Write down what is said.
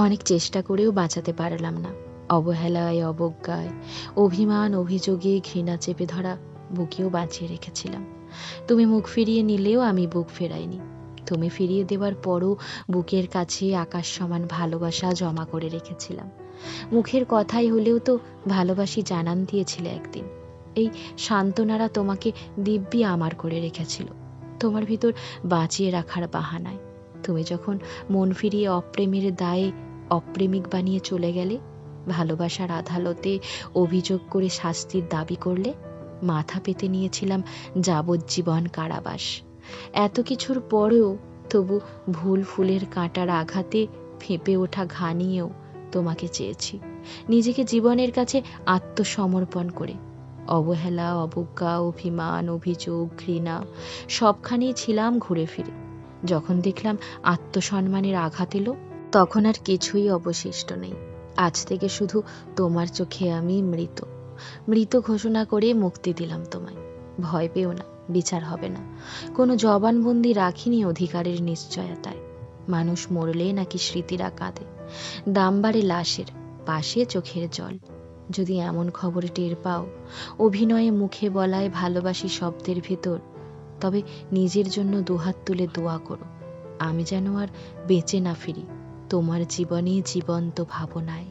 অনেক চেষ্টা করেও বাঁচাতে পারলাম না। অবহেলায়, অবজ্ঞায়, অভিমান, অভিযোগে ঘৃণা চেপে ধরা বুকেও বাঁচিয়ে রেখেছিলাম। তুমি মুখ ফিরিয়ে নিলেও আমি বুক ফেরাইনি। তুমি ফিরিয়ে দেওয়ার পরও বুকের কাছে আকাশ সমান ভালোবাসা জমা করে রেখেছিলাম। মুখের কথাই হলেও তো ভালোবাসি জানান দিয়েছিলে একদিন। এই সান্ত্বনারা তোমাকে দিব্যি আমার করে রেখেছিল। তোমার ভিতর বাঁচিয়ে রাখার বাহানায়। তুমি যখন মন ফিরিয়ে অপ্রেমের দায়ে অপ্রেমিক বানিয়ে চলে গেলে, ভালোবাসার আদালতে অভিযোগ করে শাস্তির দাবি করলে মাথা পেতে নিয়েছিলাম যাবজ্জীবন কারাবাস। এত কিছুর পরেও তবু ভুল ফুলের কাঁটার আঘাতে ফেঁপে ওঠা ঘা নিয়েও তোমাকে চেয়েছি। নিজেকে জীবনের কাছে আত্মসমর্পণ করে। অবহেলা, অবজ্ঞা, অভিমান, অভিযোগ, ঘৃণা, সবখানেই ছিলাম ঘুরে ফিরে। যখন দেখলাম আত্মসম্মানের আঘাত এলো তখন আর কিছুই অবশিষ্ট নেই। আজ থেকে শুধু তোমার চোখে আমি মৃত। মৃত ঘোষণা করে মুক্তি দিলাম তোমায়। ভয় পেও না, বিচার হবে না। কোনো জবানবন্দি রাখিনি অধিকারের নিশ্চয়তায়। মানুষ মরলে নাকি স্মৃতিরা কাঁদে। দাম বাড়ে লাশের, পাশে চোখের জল। যদি এমন খবর টের পাও, অভিনয়ে মুখে বলায় ভালোবাসি শব্দের ভেতর, তবে নিজের জন্য দুহাত তুলে দোয়া করো। আমি যেন আর বেঁচে না ফিরি। তোমার জীবনে জীবন্ত ভাবনায়।